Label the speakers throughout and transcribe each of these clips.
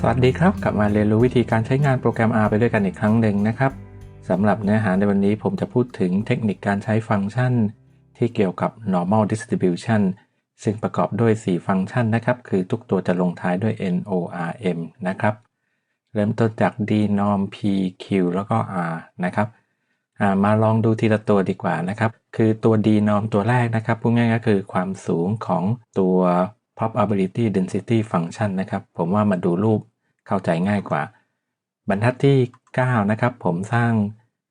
Speaker 1: สวัสดีครับ กลับมาเรียนรู้วิธีการใช้งานโปรแกรม R ไปด้วยกันอีกครั้งหนึ่งนะครับสำหรับเนื้อหาในวันนี้ผมจะพูดถึงเทคนิคการใช้ฟังก์ชัน ที่เกี่ยวกับ normal distribution ซึ่งประกอบด้วย 4 ฟังก์ชันนะครับ คือทุกตัวจะลงท้ายด้วย norm นะครับ เริ่มต้นจาก d norm p q แล้วก็ r นะครับมาลองดูทีละตัวดีกว่านะครับ คือตัว d norm ตัวแรกนะครับพูดง่ายก็คือความสูงของตัว probability density function นะครับ ผมว่ามาดูรูปเข้าใจง่ายกว่า บรรทัดที่ 9 นะครับ ผมสร้าง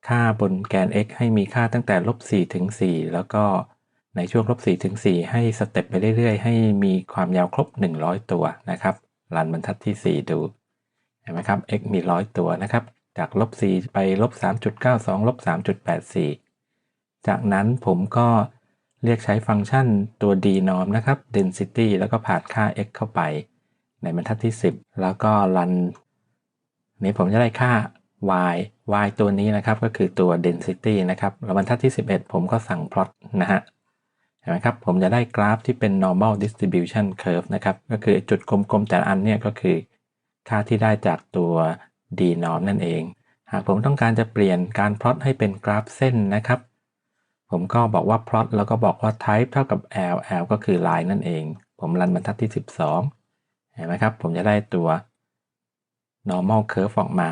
Speaker 1: ค่าบนแกน x ให้มีค่าตั้งแต่ลบ4ถึง 4 แล้วก็ในช่วงลบ4ถึง 4 ให้สเต็ปไปเรื่อยๆ ให้มีความยาวครบ 100 ตัวนะครับรันบรรทัดที่ 4 ดู เห็นไหมครับ x มี 100 ตัวนะครับ จากลบ4ไปลบ3.92ลบ3.84 จากนั้นผมก็ เรียกใช้ฟังก์ชันตัว d norm นะครับ density แล้วก็ผ่านค่า x เข้าไป ในบรรทัดที่ 10 แล้วก็รันนี้ผมจะได้ค่า y y ตัวนี้นะครับก็คือตัว density นะครับแล้วบรรทัดที่ 11 ผมก็สั่ง plot นะฮะเห็นไหมครับ ผมจะได้กราฟที่เป็น normal distribution curve นะครับ ก็คือจุดกลมๆแต่ละอันเนี่ยก็คือ ค่าที่ได้จากตัว d norm นั่นเอง หากผมต้องการจะเปลี่ยนการ plot ให้เป็นกราฟเส้นนะครับ ผมก็บอกว่า plot แล้วก็บอกว่า type เท่ากับ l l ก็คือ line นั่นเอง ผมรันบรรทัดที่ 12 เห็นไหมครับ ผมจะได้ตัว normal curve ออกมา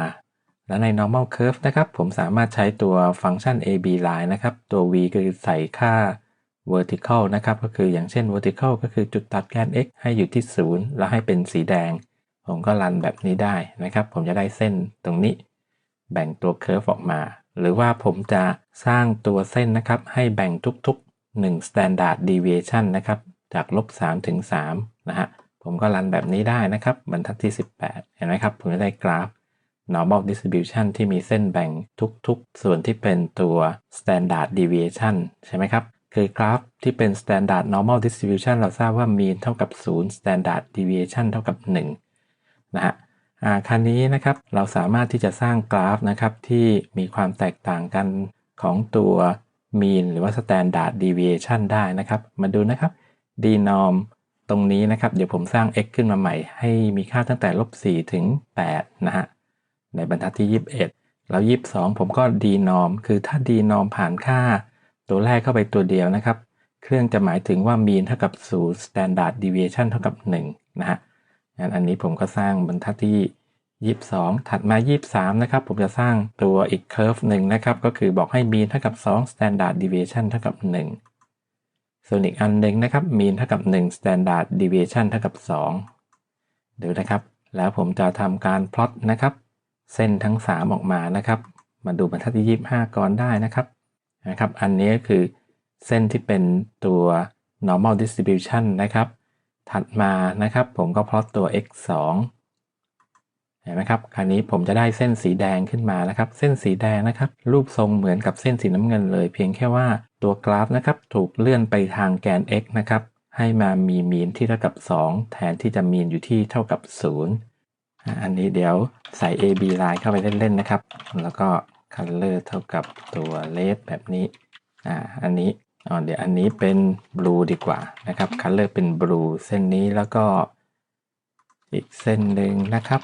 Speaker 1: และใน normal curve นะครับ ผมสามารถใช้ตัวฟังก์ชัน ab line นะครับ ตัว v คือใส่ค่า vertical นะครับ ก็คืออย่างเช่น vertical ก็คือจุดตัดแกน x ให้อยู่ที่ 0 แล้วให้เป็นสีแดง ผมก็รันแบบนี้ได้นะครับ ผมจะได้เส้นตรงนี้ แบ่งตัว curve ออกมา หรือว่าผมจะสร้างตัวเส้นนะครับ ให้แบ่งทุกๆ1 standard deviation นะครับ จากลบ3ถึง3นะฮะผมก็รันแบบนี้ได้นะครับ บรรทัดที่ 18 เห็นไหมครับ ผมจะได้กราฟ normal distribution ที่มีเส้นแบ่งทุกๆ ส่วนที่เป็นตัว standard deviation ใช่ไหมครับ คือกราฟที่เป็น standard normal distribution เราทราบว่า mean เท่ากับ 0 standard deviation เท่ากับ 1 นะฮะ คันนี้นะครับเราสามารถที่จะสร้างกราฟนะครับที่มีความแตกต่างกันของตัว mean หรือว่า standard deviation ได้นะครับ มาดูนะครับ d norm ตรงนี้นะครับ เดี๋ยวผมสร้าง x ขึ้นมาใหม่ ให้มีค่าตั้งแต่ลบ4ถึง8นะฮะในบรรทัดที่ 21 แล้ว 22 ผมก็ d norm คือถ้า d norm ผ่านค่า ตัวแรกเข้าไปตัวเดียวนะครับ เครื่องจะหมายถึงว่า mean เท่ากับ0 standard deviation เท่ากับ1นะฮะ งั้นอันนี้ผมก็สร้างบรรทัดที่ 22 ถัดมา 23 นะครับ ผมจะสร้างตัวอีก curve หนึ่งนะครับ ก็คือบอกให้ mean เท่ากับ 2 standard deviation เท่ากับ 1 ส่วนอีกอันหนึ่งนะครับ mean เท่ากับ 1 standard deviation เท่ากับ 2 ดูนะครับ แล้วผมจะทำการ plot นะครับ เส้นทั้ง 3 ออกมานะครับ มาดูบรรทัดที่ 25 ก่อนได้นะครับนะครับ อันนี้ก็คือเส้นที่เป็นตัว normal distribution นะครับ ถัดมานะครับผมก็ plot ตัว x 2เห็นไหมครับ คราวนี้ผมจะได้เส้นสีแดงขึ้นมานะครับ เส้นสีแดงนะครับ รูปทรงเหมือนกับเส้นสีน้ำเงินเลย เพียงแค่ว่าตัวกราฟนะครับถูกเลื่อนไปทางแกน x นะครับ ให้มามีมีนที่เท่ากับ 2 แทนที่จะมีนอยู่ที่เท่ากับ 0 อันนี้เดี๋ยวใส่ AB line เข้าไปเล่นๆนะครับ แล้วก็ color เท่ากับตัว red แบบนี้ อ่า อันนี้ เดี๋ยวอันนี้เป็น blue ดีกว่านะครับ color เป็น blue เส้นนี้แล้วก็อีกเส้นหนึ่งนะครับ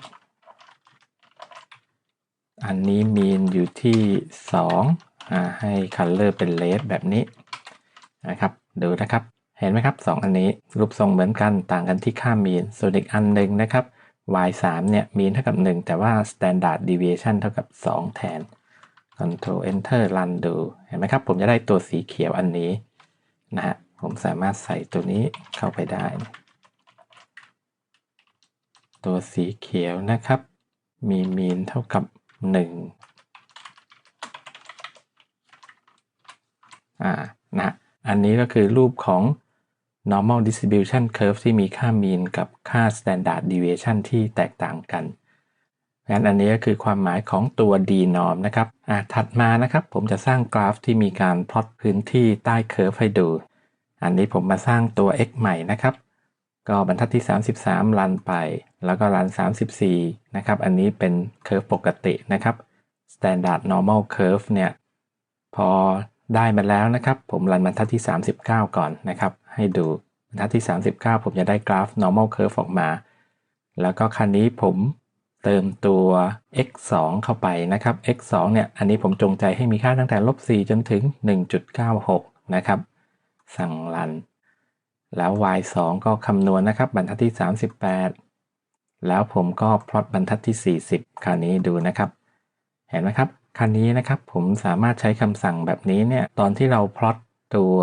Speaker 1: อันนี้มีนอยู่ที่2อ่าให้ color เป็น red แบบนี้นะครับดูนะครับเห็นไหมครับ 2 อันนี้รูปทรงเหมือนกันต่างกันที่ค่ามีนส่วนอีกอันหนึ่งนะครับ y 3เนี่ยมีนเท่ากับ 1 แต่ว่า standard deviation เท่ากับ 2 แทน control enter run ดู เห็นไหมครับ ผมจะได้ตัวสีเขียวอันนี้นะฮะ ผมสามารถใส่ตัวนี้เข้าไปได้ ตัวสีเขียวนะครับ มีมีนเท่ากับ 1 อ่า นะ อันนี้ก็คือรูปของ normal distribution curve ที่มีค่า mean กับค่า standard deviation ที่แตกต่างกัน งั้นอันนี้ก็คือความหมายของตัว d norm นะครับอ่าถัดมานะครับผมจะสร้างกราฟที่มีการพลอตพื้นที่ใต้ curve ให้ดู อันนี้ผมมาสร้างตัว x ใหม่นะครับ ก็บรรทัดที่ 33รันไป แล้วก็รัน 34 นะครับ อันนี้เป็น curve ปกตินะครับ standard normal curve เนี่ยพอได้มาแล้วนะครับ ผมรันบรรทัดที่ 39 ก่อนนะครับ ให้ดูบรรทัดที่ 39 ผมจะได้กราฟ normal curve ออกมา แล้วก็คันนี้ผม เติมตัว x 2เข้าไปนะครับ x 2เนี่ย อันนี้ผมจงใจให้มีค่าตั้งแต่ลบ4จนถึง 1.96 นะครับ สั่งรัน แล้ว y 2ก็คำนวณนะครับ บรรทัดที่ 38 แล้วผมก็พลอตบรรทัดที่ 40 คราวนี้ดูนะครับ เห็นไหมครับ คราวนี้นะครับผมสามารถใช้คำสั่งแบบนี้เนี่ย ตอนที่เราพลอตตัว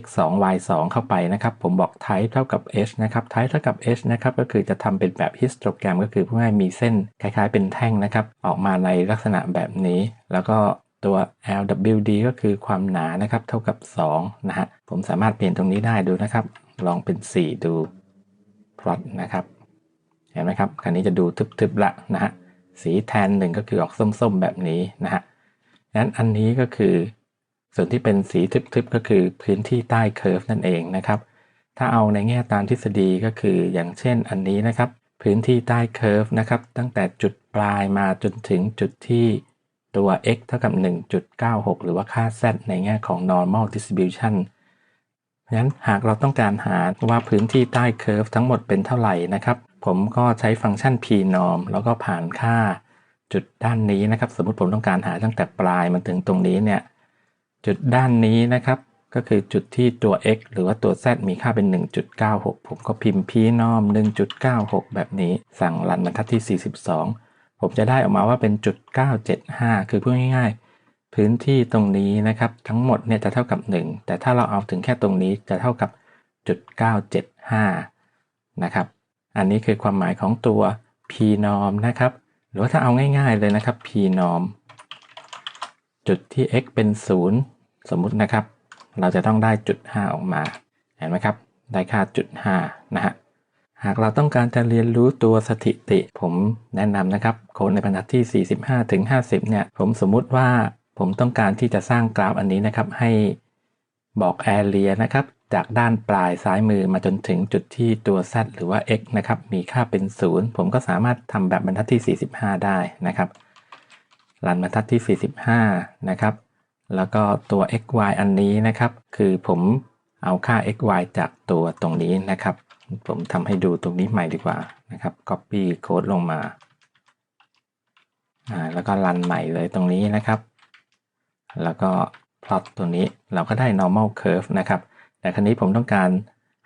Speaker 1: x 2 y 2เข้าไปนะครับ ผมบอก type เท่ากับ h นะครับ type เท่ากับ h นะครับ ก็คือจะทำเป็นแบบ histogram ก็คือเพื่อให้มีเส้นคล้ายๆเป็นแท่งนะครับ ออกมาในลักษณะแบบนี้ แล้วก็ตัว lwd ก็คือความหนานะครับ เท่ากับ 2 นะฮะ ผมสามารถเปลี่ยนตรงนี้ได้ดูนะครับ ลองเป็น 4 ดู plot นะครับ เห็นไหมครับ คราวนี้จะดูทึบๆละนะฮะ สีแทนหนึ่งก็คือออกส้มๆแบบนี้นะฮะนั้นอันนี้ก็คือ ส่วนที่เป็นสีทึบๆก็คือพื้นที่ใต้เคอร์ฟนั่นเองนะครับ ถ้าเอาในแง่ตามทฤษฎีก็คืออย่างเช่นอันนี้นะครับ พื้นที่ใต้เคอร์ฟนะครับตั้งแต่จุดปลายมาจนถึงจุดที่ตัว x เท่ากับ 1.96 หรือว่าค่า z ในแง่ของ normal distribution เพราะฉะนั้นหากเราต้องการหาว่าพื้นที่ใต้เคอร์ฟทั้งหมดเป็นเท่าไหร่นะครับ ผมก็ใช้ฟังก์ชัน p norm แล้วก็ผ่านค่าจุดด้านนี้นะครับ สมมติผมต้องการหาตั้งแต่ปลายมาถึงตรงนี้เนี่ย จุดด้านนี้นะครับ ก็คือจุดที่ตัว x หรือว่าตัว z มีค่าเป็น 1.96 ผมก็พิมพ์ p norm 1.96 แบบนี้ สั่งรันบรรทัดที่ 42 ผมจะได้ออกมาว่าเป็นจุด975 คือพูดง่ายๆ พื้นที่ตรงนี้นะครับ ทั้งหมดเนี่ยจะเท่ากับ 1 แต่ถ้าเราเอาถึงแค่ตรงนี้จะเท่ากับจุด975 นะครับ อันนี้คือความหมายของตัว p norm นะครับ หรือว่าถ้าเอาง่ายๆเลยนะครับ p norm จุดที่ x เป็น 0 สมมุตินะครับ เราจะต้องได้จุด 5 ออกมา เห็นไหมครับ ได้ค่าจุด 5 นะฮะ หากเราต้องการจะเรียนรู้ตัวสถิติ ผมแนะนำนะครับ โค้ดในบรรทัดที่ 45ถึง50 เนี่ย ผมสมมุติว่าผมต้องการที่จะสร้างกราฟอันนี้นะครับ ให้บอก area นะครับ จากด้านปลายซ้ายมือมาจนถึงจุดที่ตัว z หรือว่า x นะครับ มีค่าเป็น 0 ผมก็สามารถทำแบบบรรทัดที่ 45 ได้นะครับ รันบรรทัดที่ 45 นะครับ แล้วก็ตัว xy อันนี้นะครับ คือผมเอาค่า xy จากตัวตรงนี้นะครับ ผมทำให้ดูตรงนี้ใหม่ดีกว่านะครับ copy โค้ดลงมาอ่าแล้วก็รันใหม่เลยตรงนี้นะครับ แล้วก็ plot ตัวนี้เราก็ได้ normal curve นะครับ แต่ครั้นี้ผมต้องการ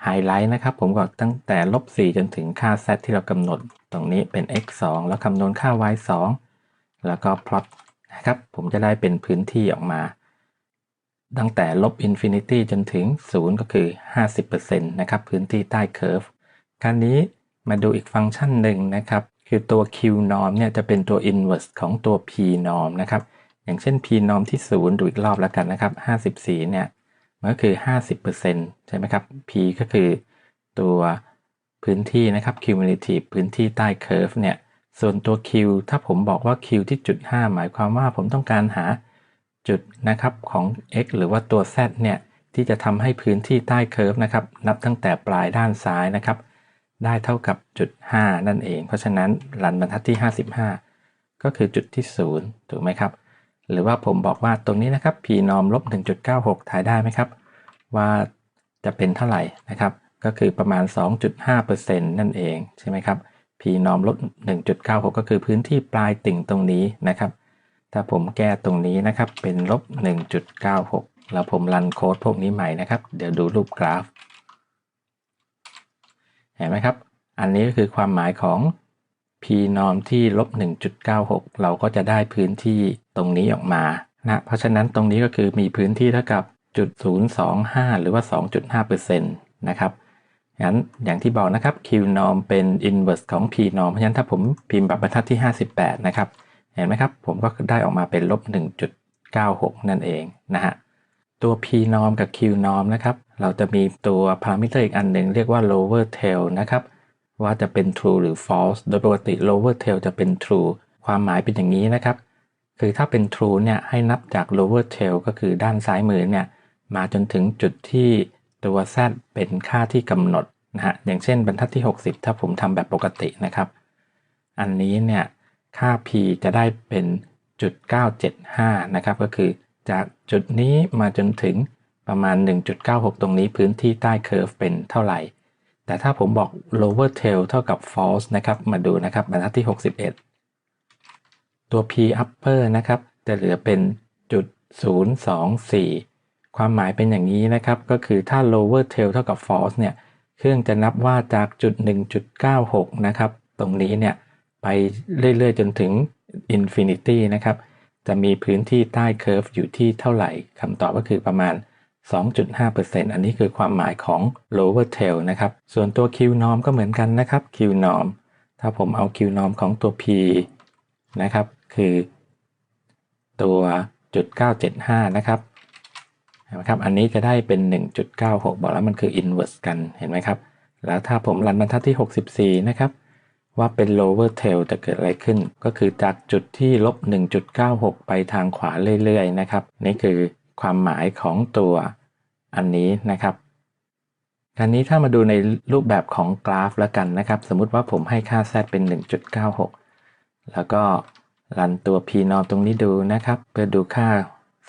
Speaker 1: ไฮไลท์นะครับ ผมก็ตั้งแต่ลบ4จนถึงค่า z ที่เรากำหนด ตรงนี้เป็น x 2แล้วคำนวณค่า y 2 แล้วก็ plot นะครับ ผมจะได้เป็นพื้นที่ออกมา ตั้งแต่ลบอินฟินิตี้จนถึง 0 ก็คือ 50%นะครับ พื้นที่ใต้เคอร์ฟคราวนี้มาดูอีกฟังก์ชันหนึ่งนะครับ คือตัว q norm เนี่ยจะเป็นตัว inverse ของตัว p norm นะครับ อย่างเช่น p norm ที่ 0 ดูอีกรอบแล้วกันนะครับ 54 เนี่ยมันก็คือ 50%ใช่ไหมครับ p ก็คือตัวพื้นที่นะครับ cumulative พื้นที่ใต้เคอร์ฟเนี่ย ส่วนตัว Q ถ้าผมบอกว่า Q ที่จุด 5 หมายความว่าผมต้องการหาจุดนะครับของ x หรือว่าตัว z เนี่ยที่จะทำให้พื้นที่ใต้เคอร์ฟนะครับนับตั้งแต่ปลายด้านซ้ายนะครับ ได้เท่ากับจุด 5 นั่นเอง เพราะฉะนั้นรันบรรทัดที่ 55 ก็คือจุดที่ 0 ถูกไหมครับ หรือว่าผมบอกว่าตรงนี้นะครับ p norm ลบ 1.96 ถ่ายได้ไหมครับ ว่าจะเป็นเท่าไหร่นะครับ ก็คือประมาณ 2.5%นั่นเองใช่ไหมครับ นอมลบ1.96 ก็คือพื้นที่ปลายติ่งตรงนี้นะครับ ถ้าผมแก้ตรงนี้นะครับเป็นลบ 1.96 แล้วผมรันโค้ดพวกนี้ใหม่นะครับ เดี๋ยวดูรูปกราฟ เห็นไหมครับ อันนี้ก็คือความหมายของ p นอมที่ลบ 1.96 เราก็จะได้พื้นที่ตรงนี้ออกมานะเพราะฉะนั้นตรงนี้ก็คือมีพื้นที่เท่ากับจุด025 หรือว่า 2.5%นะครับ งั้นอย่างที่บอกนะครับ Q norm เป็น inverse ของ P norm เพราะฉะนั้นถ้าผมพิมพ์แบบบรรทัดที่ 58 นะครับ เห็นไหมครับ ผมก็ได้ออกมาเป็นลบ 1.96 นั่นเองนะฮะ ตัว P norm กับ Q norm นะครับ เราจะมีตัวพารามิเตอร์อีกอันหนึ่งเรียกว่า lower tail นะครับ ว่าจะเป็น true หรือ false โดยปกติ lower tail จะเป็น true ความหมายเป็นอย่างนี้นะครับ คือถ้าเป็น true เนี่ยให้นับจาก lower tail ก็คือด้านซ้ายมือเนี่ยมาจนถึงจุดที่ ตัว z เป็นค่าที่กำหนดนะฮะอย่างเช่นบรรทัดที่ 60 ถ้าผมทำแบบปกตินะครับ อันนี้เนี่ยค่า p จะได้เป็นจุด975 นะครับ ก็คือจากจุดนี้มาจนถึงประมาณ 1.96 ตรงนี้พื้นที่ใต้เคอร์ฟเป็นเท่าไหร่ แต่ถ้าผมบอก lower tail เท่ากับ false นะครับ มาดูนะครับบรรทัดที่ 61 ตัว p upper นะครับ จะเหลือเป็นจุด024 ความหมายเป็นอย่างนี้นะครับ ก็คือถ้า lower tail เท่ากับ false เนี่ย เครื่องจะนับว่าจากจุด 1.96 นะครับ ตรงนี้เนี่ย ไปเรื่อยๆ จนถึง infinity นะครับ จะมีพื้นที่ใต้ curve อยู่ที่เท่าไหร่คำตอบก็คือประมาณ 2.5%อันนี้คือความหมายของ lower tail นะครับ ส่วนตัว Q norm ก็เหมือนกันนะครับ Q norm ถ้าผมเอา Q norm ของตัว P นะครับ คือ ตัวจุด975 นะครับ ห็นไหมครับ อันนี้จะได้เป็น 1.96 บอกแล้วมันคือ inverse กัน เห็นไหมครับ แล้วถ้าผมรันบรรทัดที่ 64 นะครับ ว่าเป็น lower tail จะเกิดอะไรขึ้น ก็คือจากจุดที่ลบ 1.96 ไปทางขวาเรื่อยๆ นะครับ นี่คือความหมายของตัวอันนี้นะครับการนี้ถ้ามาดูในรูปแบบของกราฟแล้วกันนะครับ สมมุติว่าผมให้ค่า z เป็น 1.96 แล้วก็รันตัว p n o ตรงนี้ดูนะครับ เพื่อดูค่า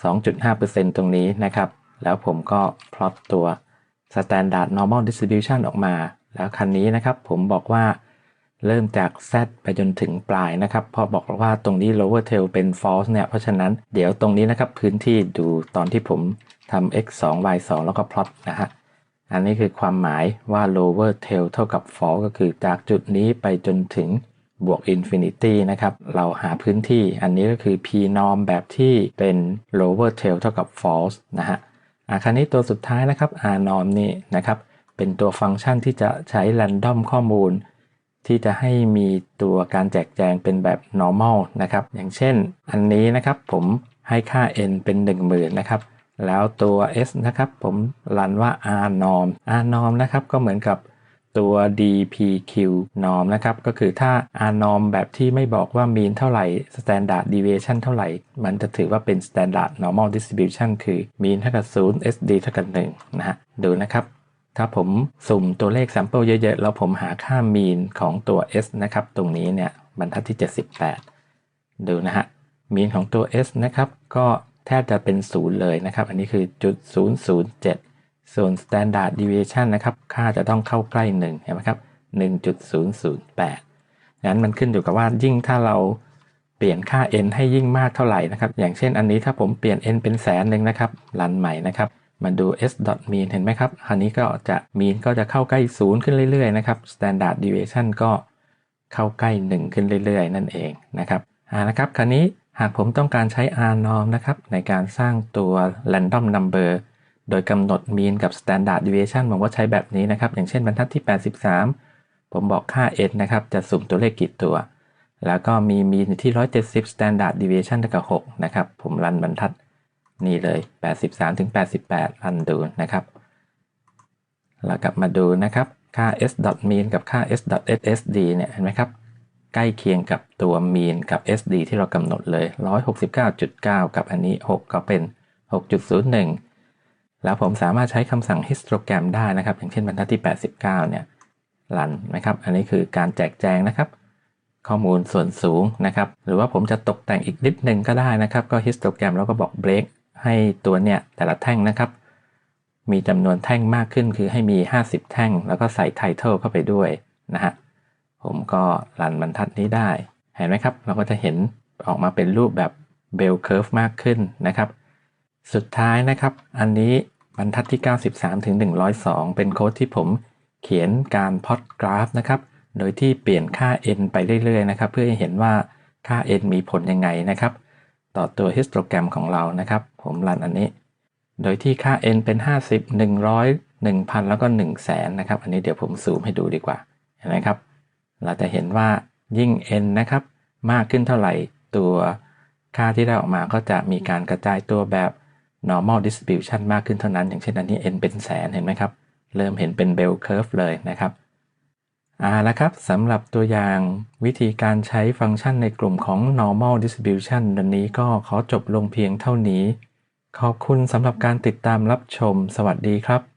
Speaker 1: 2.5%ตรงนี้นะครับ แล้วผมก็พลอตตัว standard normal distribution ออกมา แล้วคันนี้นะครับผมบอกว่าเริ่มจาก z ไปจนถึงปลายนะครับ พอบอกว่าตรงนี้ lower tail เป็น false เนี่ย เพราะฉะนั้นเดี๋ยวตรงนี้นะครับพื้นที่ดูตอนที่ผมทำ x 2 y 2แล้วก็ plot นะฮะ อันนี้คือความหมายว่า lower tail เท่ากับ false ก็คือจากจุดนี้ไปจนถึง บวก infinity นะครับ เราหาพื้นที่อันนี้ก็คือ p norm แบบที่เป็น lower tail เท่ากับ false นะฮะอาคราวนี้ตัวสุดท้ายนะครับ r norm นี่นะครับ เป็นตัวฟังก์ชันที่จะใช้ random ข้อมูล ที่จะให้มีตัวการแจกแจงเป็นแบบ normal นะครับ อย่างเช่น อันนี้นะครับผมให้ค่า n เป็น 10,000นะครับ แล้วตัว s นะครับ ผมรันว่า r norm r norm นะครับก็เหมือนกับ ตัว dpq norm นะครับก็คือถ้า r norm แบบที่ไม่บอกว่า mean เท่าไหร่ standard deviation เท่าไหร่ มันจะถือว่าเป็น standard normal distribution คือ mean เท่ากับ0 sd เท่ากับ1นะฮะดูนะครับถ้าผมสุ่มตัวเลข sample เยอะๆ แล้วผมหาค่า mean ของตัว s นะครับ ตรงนี้เนี่ยบรรทัดที่ 78 ดูนะฮะ mean ของตัว s นะครับ ก็แทบจะเป็นศูนย์เลยนะครับ อันนี้คือจุด007 ส่วน standard deviation นะครับค่าจะต้องเข้าใกล้ 1 เห็นไหมครับ 1.008งั้นมันขึ้นอยู่กับว่ายิ่งถ้าเราเปลี่ยนค่า n ให้ยิ่งมากเท่าไหร่นะครับ อย่างเช่นอันนี้ถ้าผมเปลี่ยน n เป็นแสนหนึ่งนะครับ รันใหม่นะครับ มาดู s. mean เห็นไหมครับ คราวนี้ก็จะ mean ก็จะเข้าใกล้ศูนย์ขึ้นเรื่อยๆนะครับ standard deviation ก็เข้าใกล้ 1 ขึ้นเรื่อยๆ นั่นเองนะครับอ่านะครับ คราวนี้หากผมต้องการใช้ r norm นะครับในการสร้างตัว random number โดยกำหนด mean กับ standard deviation ผมก็ใช้แบบนี้นะครับ อย่างเช่นบรรทัดที่ 83 ผมบอกค่า n นะครับ จะสุ่มตัวเลขกี่ตัว แล้วก็มี mean ที่ 170 standard deviation เท่ากับ6นะครับ ผมรันบรรทัดนี่เลย 83ถึง88 รันดูนะครับ แล้วกลับมาดูนะครับ ค่า s mean กับค่า s ssd เนี่ย เห็นไหมครับ ใกล้เคียงกับตัว mean กับ sd ที่เรากำหนดเลย 169.9 กับอันนี้ 6 ก็เป็น 6.01 แล้วผมสามารถใช้คำสั่ง histogram ได้นะครับ อย่างเช่นบรรทัดที่ 89 เนี่ยรันนะครับ อันนี้คือการแจกแจงนะครับ ข้อมูลส่วนสูงนะครับ หรือว่าผมจะตกแต่งอีกนิดนึงก็ได้นะครับ ก็ histogram แล้วก็บอก break ให้ตัวเนี่ยแต่ละแท่งนะครับ มีจำนวนแท่งมากขึ้นคือให้มี 50 แท่ง แล้วก็ใส่ไททลเข้าไปด้วยนะฮะผมก็รันบรรทัดนี้ได้ เห็นไหมครับ เราก็จะเห็นออกมาเป็นรูปแบบเบลเคอร์ฟมากขึ้นนะครับ สุดท้ายนะครับ อันนี้ บรรทัดที่ 93 ถึง 102 เป็นโค้ดที่ผมเขียนการพอดกราฟนะครับ โดยที่เปลี่ยนค่า n ไปเรื่อยๆนะครับ เพื่อให้เห็นว่าค่า n มีผลยังไงนะครับ ต่อตัวฮิสโตแกรมของเรานะครับ ผมรันอันนี้ โดยที่ค่า n เป็น 50 100 1000 แล้วก็ 1 0 0 0 0แสนนะครับ อันนี้เดี๋ยวผมซูมให้ดูดีกว่า เห็นไหมครับ เราจะเห็นว่ายิ่ง n นะครับ มากขึ้นเท่าไหร่ตัวค่าที่ได้ออกมาก็จะมีการกระจายตัวแบบ normal distribution มากขึ้นเท่านั้น อย่างเช่นอันนี้ n เป็นแสนเห็นไหมครับ เริ่มเห็นเป็น bell curve เลยนะครับอ่าแล้วครับสำหรับตัวอย่างวิธีการใช้ฟังก์ชันในกลุ่มของ normal distribution ดันนี้ก็ขอจบลงเพียงเท่านี้ ขอบคุณสำหรับการติดตามรับชม สวัสดีครับ